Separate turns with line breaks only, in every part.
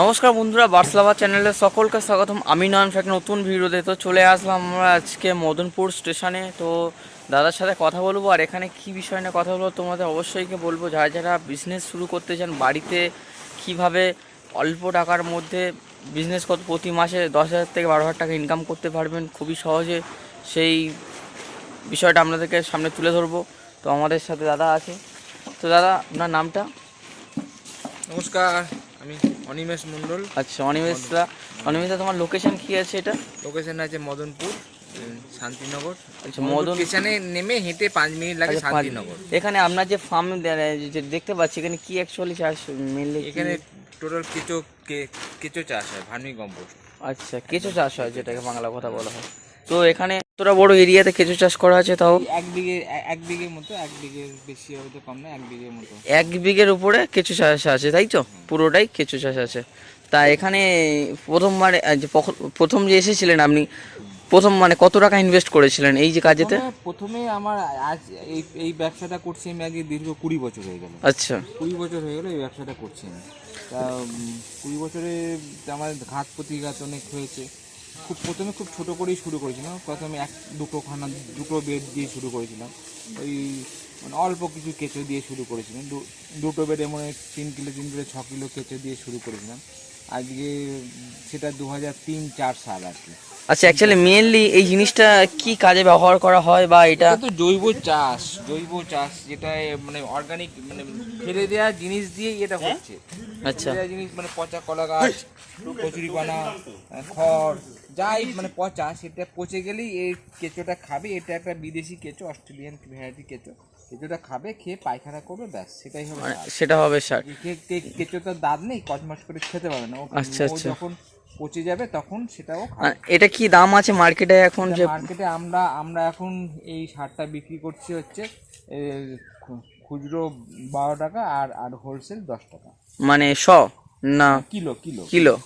নমস্কার বন্ধুরা, বার্সলাভা চ্যানেলে সকলকে স্বাগতম। আমি নয়ন ফ্যাক, নতুন ভিডিওতে। তো চলে আসলাম আমরা আজকে মদনপুর স্টেশনে। তো দাদার সাথে কথা বলব, আর এখানে কি বিষয় নিয়ে কথা বলব তোমাদের অবশ্যই কি বলব। যারা যারা বিজনেস শুরু করতে চান, বাড়িতে কীভাবে অল্প টাকার মধ্যে বিজনেস কত প্রতি মাসে দশ হাজার থেকে বারো হাজার টাকা ইনকাম করতে পারবেন, খুবই সহজে। সেই বিষয়টা আপনাদেরকে সামনে তুলে ধরবো। তো আমাদের সাথে দাদা আছে। তো দাদা, আপনার নামটা?
নমস্কার, আমি অনিমেষ মণ্ডল।
আচ্ছা অনিমেশদা অনিমেশদা তোমার লোকেশন কি আছে এটা?
লোকেশন আছে মদনপুর শান্তিনগর।
আচ্ছা মদন
স্টেশনে নেমে হেঁটে পাঁচ মিনিট লাগে
আচ্ছা,
শান্তিনগর।
এখানে আপনার যে ফার্ম যে দেখতে পাচ্ছি এখানে কি অ্যাকচুয়ালি চাষ মেনলি
এখানে টোটাল কেঁচো কেঁচো চাষ হয় ভার্মি কম্পোস্ট
আচ্ছা কেঁচো চাষ হয় যেটাকে বাংলা কথা বলা হয়। তো এখানে এতটা বড় এরিয়াতে কেঁচো চাষ করা আছে তাও?
এক বিঘে এক বিঘের মতো এক বিঘের বেশি হয়তো কম না এক বিঘের মতো।
এক বিঘের উপরে কেঁচো চাষ আছে তাই তো? পুরোটাই কেঁচো চাষ আছে। তা এখানে প্রথমবার যে প্রথম যে এসেছিলেন আপনি প্রথম মানে কত টাকা ইনভেস্ট করেছিলেন এই যে কাজেতে?
প্রথমে- প্রথমে আমার আজ এই এই ব্যবসাটা করছি আমি আগে দীর্ঘ কুড়ি বছর হয়ে গেল।
আচ্ছা।
কুড়ি বছর হয়ে গেল এই ব্যবসাটা করছি আমি। তা কুড়ি বছরে আমার ঘাত প্রতিঘাত অনেক হয়েছে। খুব প্রথমে খুব ছোট করেই শুরু করেছিলাম। প্রথমে এক দুটো খানা দুটো বেড দিয়ে শুরু করেছিলাম। ওই মানে অল্প কিছু কেঁচো দিয়ে শুরু করেছিলাম। দু- দুটো বেডে মনে হয় তিন কিলো তিন কিলো ছ কিলো কেঁচো দিয়ে শুরু করেছিলাম। আজকে সেটা দু হাজার তিন চার সাল আর কি।
আচ্ছা অ্যাকচুয়ালি মেনলি এই জিনিসটা কি কাজে ব্যবহার করা হয় বা এটা
তো জৈব চাষ জৈব চাষ যেটা মানে অর্গানিক মানে ফেলে দেওয়া জিনিস দিয়েই এটা হচ্ছে।
আচ্ছা।
জিনিস মানে পচা কলা গাছ কচুরিপানা খড় যাই মানে পচা সেটা পচে গেলেই এই কেঁচোটা খাবে। এটা একটা বিদেশি কেঁচো অস্ট্রেলিয়ান ভ্যারাইটি কেঁচো। কেঁচোটা খাবে খেয়ে পায়খানা করবে ব্যাস সেটাই হবে
মানে সেটা হবে সার
কে- কে- কেঁচোটার দাঁত নেই কচমাচ করে খেতে পারবে না।
আচ্ছা, আচ্ছা।
যখন পচে যাবে তখন সেটাও
এটা কি দাম আছে মার্কেটে এখন যে
মার্কেটে আমরা আমরা এখন এই সারটা বিক্রি করছি হচ্ছে খুচরো বারো টাকা আর আর হোলসেল দশ টাকা।
মানে শ না
কিলো কিলো।
কিলো।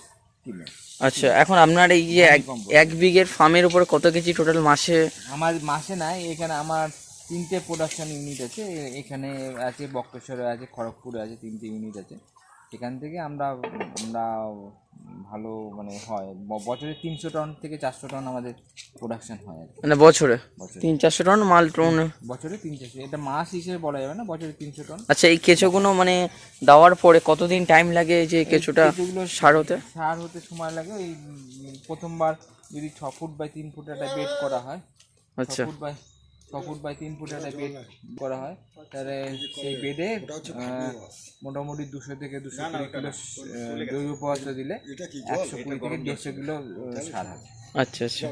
কিলো
আচ্ছা এখন আপনার এই যে এক এক বিঘের ফার্মের উপর কত কেজি টোটাল মাসে?
আমার মাসে নাই এখানে আমার তিনটে প্রোডাকশন ইউনিট আছে এ- এখানে আছে বক্রেশ্বরে আছে খড়গপুরে আছে তিনটে ইউনিট আছে। এখান থেকে আমরা আমরা ভালো মানে হয়। বছরে তিনশো টন থেকে চারশো টন আমাদের প্রোডাকশন হয়
মানে বছরে?
বছরে।
তিন চারশো টন মাল টন
বছরে তিন চারশো এটা মাস হিসেবে বলা যাবে না বছরে তিনশো টন।
আচ্ছা এই কেঁচোগুলো মানে দেওয়ার পরে কতদিন টাইম লাগে যে কেঁচোটা সার হতে?
সার হতে সময় লাগে ওই প্রথমবার যদি ছ ফুট বাই তিন ফুট একটা বেড করা হয়।
আচ্ছা।
ফুট বাই ছ ফুট বাই তিন ফুট একটা বেড করা হয়। তাহলে সেই বেডে মোটামুটি দুশো থেকে দুশো কুড়ি কিলো জৈব পদার্থ দিলে একশো কুড়ি থেকে দেড়শো কিলো সার হয়।
আচ্ছা আচ্ছা।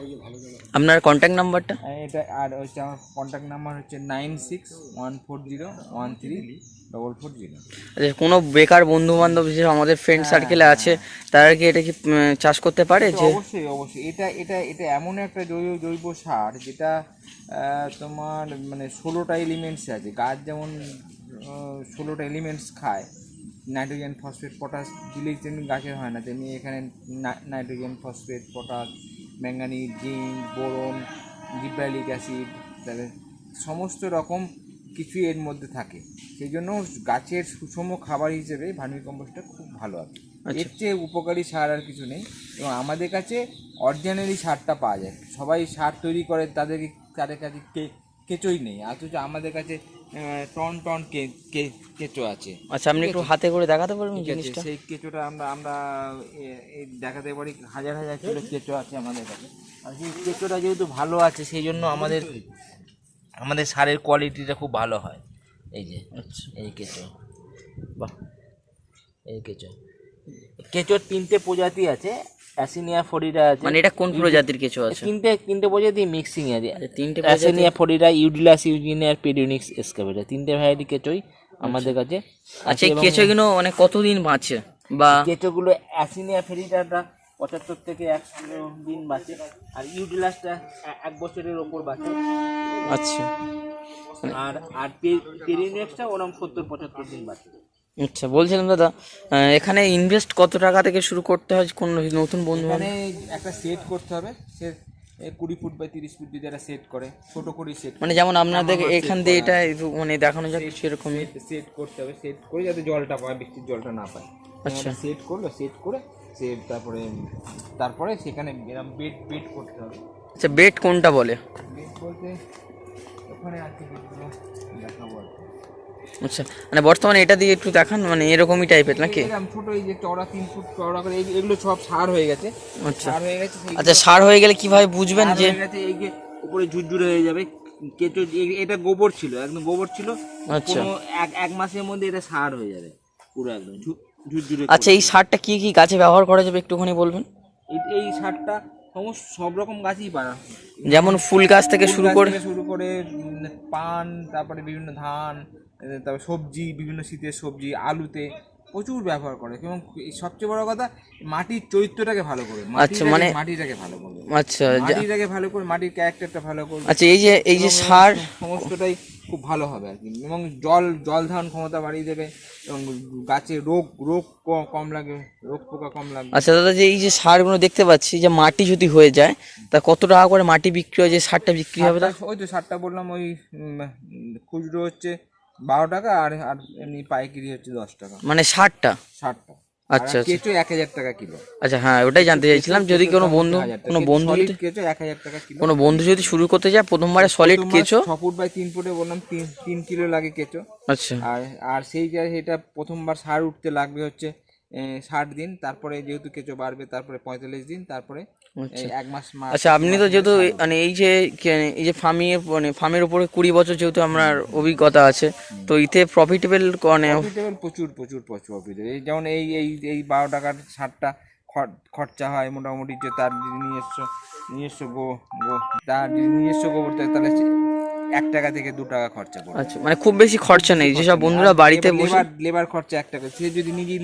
আপনার কন্ট্যাক্ট নাম্বারটা
এটা আর হচ্ছে আমার কন্ট্যাক্ট নাম্বার হচ্ছে nine six one four zero one three double four zero
আচ্ছা কোনো বেকার বন্ধু বান্ধব বিশেষ আমাদের ফ্রেন্ড সার্কেলে আছে তারা কি এটা কি চাষ করতে পারে যে?
অবশ্যই অবশ্যই। এটা এটা এটা এমন একটা জৈব জৈব সার যেটা তোমার মানে ষোলোটা এলিমেন্টস আছে। গাছ যেমন ষোলোটা এলিমেন্টস খায় নাইট্রোজেন ফসফেট পটাশ দিলেই তেমনি গাছের হয় না। তেমনি এখানে nitrogen phosphate potash manganese zinc boron gibberellic acid তাহলে সমস্ত রকম কিছু এর মধ্যে থাকে। সেই জন্য গাছের সুষম খাবার হিসেবে ভার্মি কম্পোস্টটা খুব ভালো আর এর চেয়ে উপকারী সার আর কিছু নেই। এবং আমাদের কাছে অরিজিনালি সারটা পাওয়া যায়। সবাই সার তৈরি করে তাদের তাদের কাছে কে- কেঁচোই নেই। অথচ আমাদের কাছে টন টন কে- কে- কেঁচো আছে।
আচ্ছা আপনি একটু হাতে করে দেখাতে পারবেন জিনিসটা?
সেই কেঁচোটা আমরা আমরা দেখাতে পারি। হাজার হাজার কিলো কেঁচো আছে আমাদের কাছে। আর সেই কেঁচোটা যেহেতু ভালো আছে সেই জন্য আমাদের আমাদের সারের কোয়ালিটিটা খুব ভালো হয়। এই যে
আচ্ছা।
এই কেঁচো।
বাহ।
এই কেঁচো। কেঁচোর তিনটে প্রজাতি আছে অ্যাসিনিয়া ফরিডা আছে।
মানে এটা কোন প্রজাতির কেঁচো আছে?
তিনটে তিনটে প্রজাতি মিক্সিং আছে।
আচ্ছা, তিনটে
অ্যাসিনিয়া ফরিডা ইউডিলাস ইউজিনিয়ার পেডিউনিক্স এসকাভেটা তিনটে ভ্যারাইটি কেঁচোই আমাদের কাছে
আচ্ছা এই কেঁচোগুলো মানে কতদিন বাঁচে? বা
কেঁচোগুলো অ্যাসিনিয়া ফেরিটাটা পঁচাত্তর থেকে একশো দিন বাঁচে। আর ইউডিলাসটা এ- এক বছরের ওপর বাঁচে।
আচ্ছা।
আর আর পেরিনেক্সটা ওরকম সত্তর পঁচাত্তর দিন বাঁচে।
আচ্ছা বলছিলাম দাদা এখানে ইনভেস্ট কত টাকা থেকে শুরু করতে হয়? কোন নতুন বন্ধু
এখানে একটা সেট করতে হবে। সে এ কুড়ি ফুট বাই তিরিশ ফুট যদি একটা সেট করে ছোট করে সেট
মানে যেমন আপনাদের এখান দিয়ে এটা একটু মানে দেখানো যাক সেরকমই।
সেট করতে হবে সেট করে যাতে জলটা পায় বৃষ্টির জলটা না পায়।
আচ্ছা।
সেট করল সেট করে সে তারপরে তারপরে সেখানে এরকম বেড বেড করতে হবে।
আচ্ছা বেড কোনটা বলে?
বেড বলতে ওখানে আছে দেখাবো আর কি।
আচ্ছা মানে বর্তমানে এটা দিয়ে একটু দেখান মানে এরকমই টাইপের নাকি?
ছোট এই যে চওড়া তিন ফুট চওড়া করে এগুলো সব সার হয়ে গেছে।
আচ্ছা।
সার হয়ে গেছে
আচ্ছা সার হয়ে গেলে কীভাবে বুঝবেন যে
এই যে উপরে ঝুরঝুরে হয়ে যাবে কেঁচো এটা গোবর ছিল একদম গোবর ছিল
আচ্ছা।
এক এক মাসের মধ্যে এটা সার হয়ে যাবে পুরো একদম। ঝুরঝুরে
আচ্ছা এই সারটা কি কি গাছে ব্যবহার করা যাবে একটুখানি বলবেন?
এই সারটা সমস্ত সব রকম গাছই পারা
যেমন ফুল গাছ থেকে শুরু করে
শুরু করে পান তারপরে বিভিন্ন ধান তারপর সবজি বিভিন্ন শীতের সবজি আলুতে প্রচুর ব্যবহার করে। এবং সবচেয়ে বড় কথা মাটির চরিত্রটাকে ভালো করে।
আচ্ছা, মানে-
মাটিটাকে ভালো করবে
আচ্ছা
মাটিটাকে ভালো করে মাটির ক্যারেক্টারটা ভালো করবে
আচ্ছা এই যে এই যে সার
সমস্তটাই খুব ভালো হবে আর কি। এবং জল জল ধারণ ক্ষমতা বাড়িয়ে দেবে এবং গাছে রোগ রোগ কম লাগে রোগ পোকা কম লাগবে।
আচ্ছা দাদা যে এই যে সারগুলো দেখতে পাচ্ছি যে মাটি যদি হয়ে যায় তা কত টাকা করে মাটি বিক্রি হয়? যে সারটা বিক্রি হবে
ওই তো সারটা বললাম ওই খুচরো হচ্ছে বারো টাকা আর আর এমনি পাইকারি হচ্ছে দশ টাকা।
মানে সারটা
ষাটটা।
আচ্ছা, আচ্ছা।
কেঁচো এক হাজার টাকা কিলো।
আচ্ছা হ্যাঁ ওটাই জানতে চাইছিলাম। যদি কোনো বন্ধু কোনো বন্ধু যদি
কেঁচো এক হাজার টাকা কিলো।
কোনো বন্ধু যদি শুরু করতে যায় প্রথমবারে সলিড কেঁচো।
ছ ফুট বাই তিন ফুটে বললাম তিন তিন কিলো লাগে কেঁচো।
আচ্ছা।
আর আর সেই সেটা প্রথমবার সার উঠতে লাগবে হচ্ছে ষাট দিন। তারপরে যেহেতু কেঁচো বাড়বে তারপরে পঁয়তাল্লিশ দিন। তারপরে
আচ্ছা। আপনি তো যেহেতু মানে এই যে এই যে ফার্মিং মানে ফার্মের উপরে কুড়ি বছর যেহেতু আপনার অভিজ্ঞতা আছে তো এতে প্রফিটেবল মানে
প্রচুর প্রচুর প্রচুর প্রফিট এই যেমন এই এই এই বারো টাকার সারটা খর- খরচা হয় মোটামুটি যে তার নিজস্ব নিজস্ব গো গো তার নিজস্ব গোবর থাকে তাহলে এক টাকা থেকে দু টাকা খরচা করে
আচ্ছা মানে খুব বেশি খরচা নেই যেসব বন্ধুরা বাড়িতে বসে
লেবার লেবার খরচা এক টাকা সে যদি নিজেই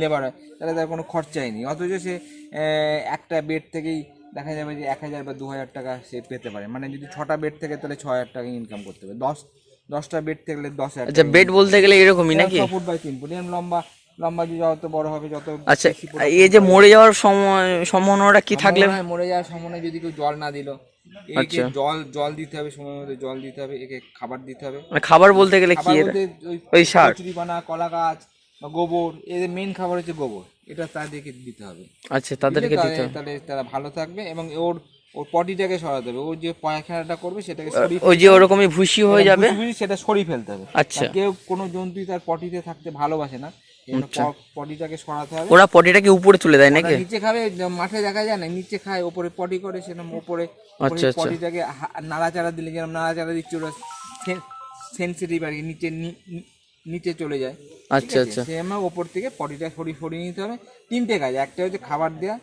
লেবার হয় তাহলে তার কোনো খরচাই নেই। অথচ সে একটা বেড থেকেই দেখা যাবে যে এক হাজার বা দু হাজার টাকা সে পেতে পারে। মানে যদি ছটা বেড থেকে তাহলে ছ হাজার টাকা ইনকাম করতে পারে। দশ দশটা বেড থাকলে দশ হাজার
আচ্ছা বেড বলতে গেলে এরকমই নাকি?
ফুট বাই তিন ফুট এরকম লম্বা লম্বা যে যত বড় হবে যত
আচ্ছা এই যে মরে যাওয়ার সময় সম্ভাবনাটা কি থাকলে?
মরে যাওয়ার সময় যদি কেউ জল না দিল
আচ্ছা।
জল জল দিতে হবে সময় মতো জল দিতে হবে একে খাবার দিতে হবে।
মানে খাবার বলতে গেলে কি
ওই
সার।
কচুরিপানা কলা গাছ বা গোবর এদের মেন খাবার হচ্ছে গোবর। এটা তাদেরকে দিতে হবে।
আচ্ছা তাদেরকে দিতে
তাহলে- তাহলে তারা ভালো থাকবে এবং ওর ওর পটিটাকে সরাতে হবে। ও যে পায়খানাটা করবে সেটাকে
ওই যে ওরকমই ভুসি হয়ে যাবে?
সেটা সরিয়ে ফেলতে হবে।
আচ্ছা।
কেউ কোনো জন্তুই তার পটিতে থাকতে ভালোবাসে না। পটিটাকে সরাতে হবে।
ওরা পটিটাকে উপরে তুলে দেয় নাকি?
নিচে খাবে মাঠে দেখা যায় না নিচে খায় ওপরে পটি করে সেরকম ওপরে
আচ্ছা, আচ্ছা।
পটিটাকে নাড়াচাড়া দিলে যেরকম নাড়াচাড়া দিচ্ছে ওরা সেন্সিটিভ আর কি নিচে নিচে চলে যায়।
আচ্ছা আচ্ছা।
সে আমার ওপর থেকে পটিটা সরিয়ে সরিয়ে নিতে হবে। তিনটে কাজ একটা হচ্ছে খাবার দেওয়া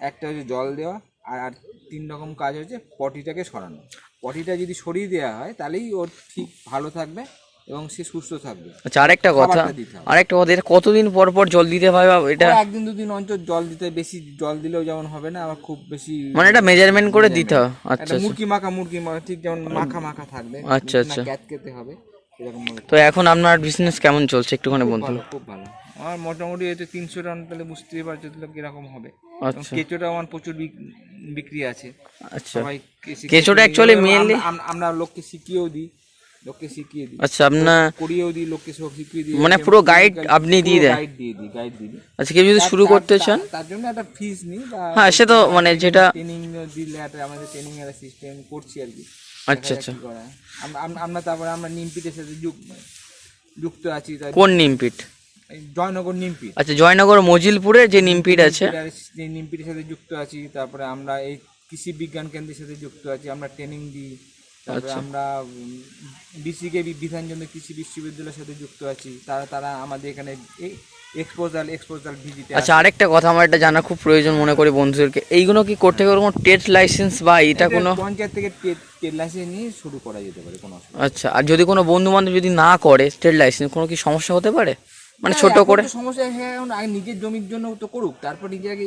একটা হচ্ছে জল দেওয়া আর আর তিন রকম কাজ হচ্ছে পটিটাকে সরানো। পটিটা যদি সরিয়ে দেওয়া হয় তাহলেই ওর ঠিক ভালো থাকবে। এবং সে সুস্থ থাকবে।
আচ্ছা আরেকটা কথা। আরেকটা কথা এটা কতদিন পর পর জল দিতে হয় বা এটা
একদিন দুদিন অন্তর জল দিতে বেশি জল দিলেও যেমন হবে না আবার খুব বেশি
মানে এটা মেজারমেন্ট করে দিতে হয়। আচ্ছা
একটা মুরগি মাখা মুরগি মাখা ঠিক যেমন মাখা মাখা থাকবে।
আচ্ছা, আচ্ছা।
ক্যাত খেতে হবে
তো এখন আপনার বিজনেস কেমন চলছে একটুখানি বলুন
খুব ভালো। আমার মোটামুটি এতে তিনশো টাকা তাহলে বুঝতেই পারছ তাহলে কীরকম হবে।
আচ্ছা।
কেঁচোটা আমার প্রচুর বিক্রি আছে।
আচ্ছা। কেঁচোটা
আমরা- আমরা- আমরা লোককে শিখিয়েও দিই। লোককে শিখিয়ে দিই।
আচ্ছা আপনার
করিয়েও দিই লোককে সব শিখিয়ে দিই।
মানে পুরো guide আপনি দিয়ে দেন?
গাইড দিয়ে দিই গাইড দিয়ে দিই।
আচ্ছা কেউ যদি শুরু করতে চান?
তার জন্য একটা ফিস নিই
হ্যাঁ সে তো মানে যেটা
ট্রেনিং দিলে একটা আমাদের ট্রেনিং এর সিস্টেম করছি আর কি।
আচ্ছা আচ্ছা।
আমরা- তারপরে আমরা নিমপিটের সাথে যুক- যুক্ত আছি।
কোন নিমপিট
জয়নগর নিমপিট
আচ্ছা জয়নগর মজিলপুরে যে নিমপিট আছে?
নিমপিটের- সাথে যুক্ত আছি তারপরে আমরা এই কৃষি বিজ্ঞান কেন্দ্রের সাথে যুক্ত আছি আমরা ট্রেনিং দিই। আমরা বিসিকে বিধানচন্দ্র কৃষি বিশ্ববিদ্যালয়ের সাথে যুক্ত আছি। তারা তারা আমাদের এখানে এক্সপোজাল এক্সপোজাল ভিজিটে
আচ্ছা আরেকটা কথা আমার এটা জানা খুব প্রয়োজন মনে করি বন্ধুদেরকে। এইগুলো কি করতে গেলে কোনো টেট লাইসেন্স বা এটা কোনো
পঞ্চায়েত থেকে ট্রেড লাইসেন্স নিয়ে শুরু করা যেতে পারে কোনো অসুবিধা
আচ্ছা আর যদি কোনো বন্ধু বান্ধব যদি না করে স্টেট লাইসেন্স কোনো কি সমস্যা হতে পারে? মানে ছোট করে?
সমস্যা হ্যাঁ আগে নিজের জমির জন্য তো করুক তারপর নিজে আগে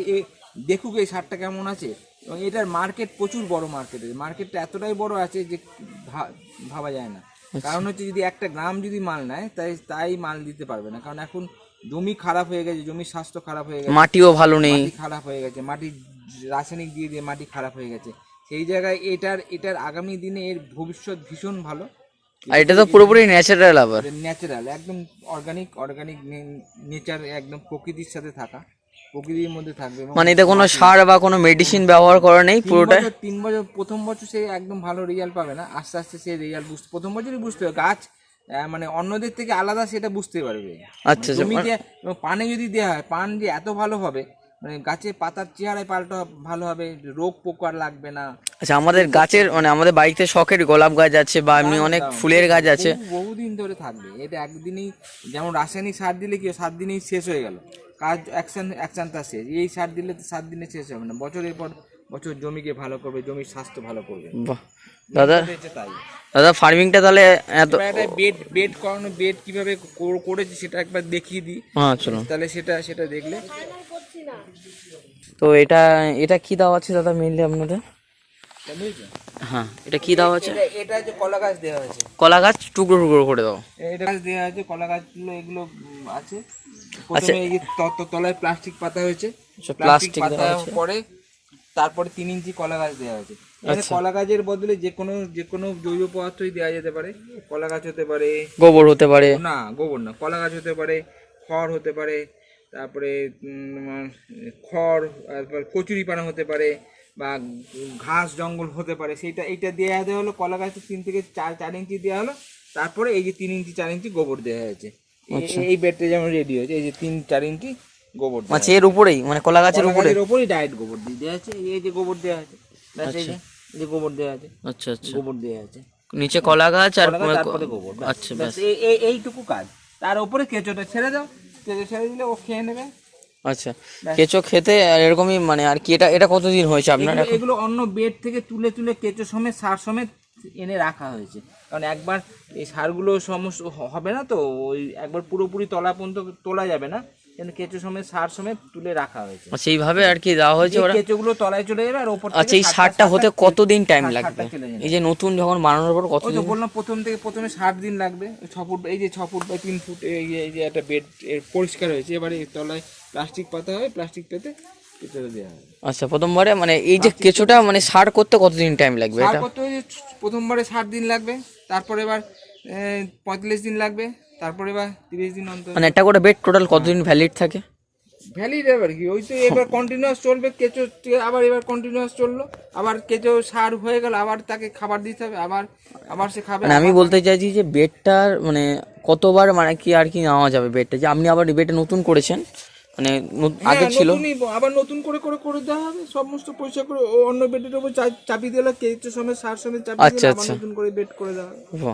দেখুক এই সারটা কেমন আছে। এবং এটার মার্কেট প্রচুর বড় মার্কেট মার্কেটটা এতটাই বড় আছে যে ভাবা যায় না।
আচ্ছা।
কারণ হচ্ছে যদি একটা গ্রাম যদি মাল নেয় তাই তাই মাল দিতে পারবে না। কারণ এখন জমি খারাপ হয়ে গেছে জমির স্বাস্থ্য খারাপ হয়ে গেছে।
মাটিও ভালো নেই।
খারাপ হয়ে গেছে। মাটি রাসায়নিক দিয়ে দিয়ে মাটি খারাপ হয়ে গেছে। সেই জায়গায় এটার এটার আগামী দিনে এর ভবিষ্যৎ ভীষণ ভালো।
আর এটা তো পুরোপুরি ন্যাচারাল আবার।
ন্যাচারাল একদম অর্গানিক অর্গানিক নেচার একদম প্রকৃতির সাথে থাকা। প্রকৃতির মধ্যে থাকবে
মানে এতে কোনো সার বা কোনো মেডিসিন ব্যবহার করা নেই পুরোটা
তিন বছর প্রথম বছর সে একদম ভালো রেজাল্ট পাবে না। আস্তে আস্তে সে রেজাল্ট বুঝতে প্রথম বছরই বুঝতে হবে। গাছ মানে অন্যদের থেকে আলাদা সেটা বুঝতে পারবে।
আচ্ছা আচ্ছা।
জমিতে পানে যদি দেওয়া হয় পান যে এত ভালো হবে মানে গাছের পাতার চেহারায় পাল্টা ভালো হবে রোগ পোকার লাগবে না।
আচ্ছা আমাদের গাছের মানে আমাদের বাড়িতে শখের গোলাপ গাছ আছে বা এমনি অনেক ফুলের গাছ আছে।
বহুদিন ধরে থাকবে। এটা একদিনই যেমন রাসায়নিক সার দিলে কি সাত দিনেই শেষ হয়ে গেল। কাজ অ্যাকশন অ্যাকশন তার শেষ। এই সার দিলে তো সাত দিনে শেষ হবে না। বছরের পর বছর জমিকে ভালো করবে জমির স্বাস্থ্য ভালো করবে।
দাদা
তাই।
দাদা ফার্মিংটা তাহলে এত
একটা বেড বেড করানো বেড কীভাবে করেছি সেটা একবার দেখিয়ে দিই।
হ্যাঁ চলো
তাহলে সেটা সেটা দেখলে।
তো এটা এটা কি দাও আছে দাদা মেনলি আপনাদের? হ্যাঁ এটা কি দাও আছে?
এটা হচ্ছে কলা গাছ দেওয়া আছে।
কলা গাছ টুকরো টুকরো করে দাও।
এটা গাছ দেওয়া আছে কলা গাছগুলো এগুলো আছে। প্রথমে এই যে তলায় প্লাস্টিক পাতা হয়েছে।
আচ্ছা,
প্লাস্টিক পাতা পরে তারপরে তিন ইঞ্চি কলা গাছ দেওয়া আছে। কলা গাছের বদলে যে কোনো যে কোনো জৈব পদার্থই দেওয়া যেতে পারে। কলা গাছ হতে পারে।
গোবর হতে পারে।
না গোবর না কলা গাছ হতে পারে খড় হতে পারে তারপরে খড় তারপর কচুরি পানা হতে পারে বা ঘাস জঙ্গল হতে পারে সেইটা এইটা দেওয়া দেওয়া হলো কলা গাছের তিন থেকে চার চার ইঞ্চি দেওয়া হলো তারপরে এই যে তিন ইঞ্চি চার ইঞ্চি গোবর দেওয়া হয়েছে। এই- এই বেডটা যেমন রেডি হয়েছে এই যে তিন চার ইঞ্চি গোবর
আচ্ছা এর উপরেই মানে কলা গাছের উপরে?
ওপরই ডায়েট গোবর দিয়ে দেওয়া আছে এই যে গোবর দেওয়া আছে এই যে গোবর দেওয়া আছে
আচ্ছা আচ্ছা।
গোবর দেওয়া আছে
নিচে কলা গাছ আর
গোবর
আচ্ছা
ব্যাস,
ব্যাস
এই- এই- এইটুকু কাজ। তার উপরে কেঁচোটা ছেড়ে দাও কেঁচো ছেড়ে দিলে ও খেয়ে নেবে।
আচ্ছা। কেঁচো খেতে এরকমই মানে আর কি এটা এটা কতদিন হয়েছে আপনার
এগুলো- অন্য বেড থেকে তুলে তুলে কেঁচো সমেত সার সমেত এনে রাখা হয়েছে। কারণ একবার এই সারগুলো সমস্ত হবে না তো ওই একবার পুরোপুরি তলা পর্যন্ত তোলা যাবে না কিন্তু কেঁচো সমেত সার সমেত তুলে রাখা হয়েছে।
আচ্ছা এইভাবে আর কি দেওয়া হয়েছে ওরা?
কেঁচোগুলো তলায় চলে যাবে আর ওপর
আচ্ছা এই সারটা হতে কতদিন টাইম লাগবে?
চলে যাবে।
এই যে নতুন যখন বানানোর পর কতদিন
তো বললাম প্রথম থেকে প্রথমে সাত দিন লাগবে ছ ফুট এই যে ছ ফুট বা তিন ফুট এই যে এই যে একটা বেড পরিষ্কার হয়েছে এবারে তলায় প্লাস্টিক পাতা হয় প্লাস্টিক পেতে পেতে দেওয়া
আচ্ছা প্রথমবারে মানে এই যে কেঁচোটা মানে সার করতে কতদিন টাইম লাগবে
সার
এটা?
করতে প্রথমবারে ষাট দিন লাগবে তারপরে এবার পঁয়তাল্লিশ দিন লাগবে তারপরে এবার তিরিশ দিন অন্তর।
মানে একটা করে বেড টোটাল কতদিন ভ্যালিড থাকে?
ভ্যালিড এবার কি? ওই তো এবার কন্টিনিউয়াস চলবে কেঁচো আবার এবার কন্টিনিউয়াস চলল আবার কেঁচো সার হয়ে গেল আবার তাকে খাবার দিতে হবে আবার আবার সে খাবে
মানে আমি বলতে চাইছি যে বেডটার মানে কতবার মানে কি আর কি নেওয়া যাবে বেডটা যে আপনি আবার বেডটা নতুন করেছেন মানে ন- আগে
হ্যাঁ,
ছিল
আবার নতুন করে করে করে দেওয়া হবে। সমস্ত পয়সা করে অন্য বেডের উপর চাপিয়ে দিলে কেঁচো সময় সার সময় চাপিয়ে
আচ্ছা, আচ্ছা।
নতুন করে বেড করে দেওয়া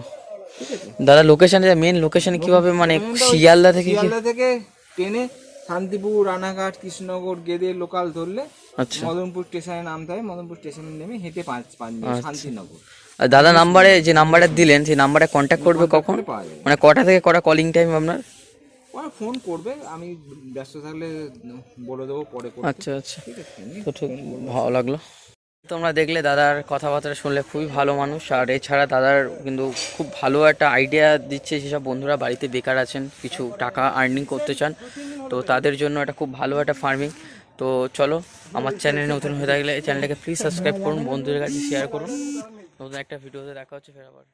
দাদা লোকেশনে মেন লোকেশনে কীভাবে মানে শিয়ালদা থেকে
শিয়ালদা থেকে ট্রেনে শান্তিপুর রানাঘাট কৃষ্ণনগর গেদে লোকাল ধরলে
আচ্ছা।
মদনপুর স্টেশনে নামতে হয় মদনপুর স্টেশনে নেমে হেঁটে পাঁচ পাঁচ মিনিট শান্তিনগর।
আর দাদা নাম্বারে যে নাম্বারটা দিলেন সেই নাম্বারে কন্ট্যাক্ট করবে কখন? মানে কটা থেকে কটা কলিং টাইম আপনার?
ওরা ফোন করবে আমি ব্যস্ত থাকলে বলে দেবো পরে
আচ্ছা আচ্ছা।
ঠিক আছে
তো ঠিক ভালো লাগল। তোমরা দেখলে দাদার কথাবার্তা শুনলে খুবই ভালো মানুষ আর এছাড়া দাদার কিন্তু খুব ভালো একটা আইডিয়া দিচ্ছে যেসব বন্ধুরা বাড়িতে বেকার আছেন কিছু টাকা আর্নিং করতে চান। তো তাদের জন্য একটা খুব ভালো একটা ফার্মিং তো চলো আমার চ্যানেল নতুন হয়ে থাকলে চ্যানেলটাকে প্লিজ সাবস্ক্রাইব করুন বন্ধুদের কাছে শেয়ার করুন। নতুন একটা ভিডিওতে দেখা হচ্ছে ফের আবার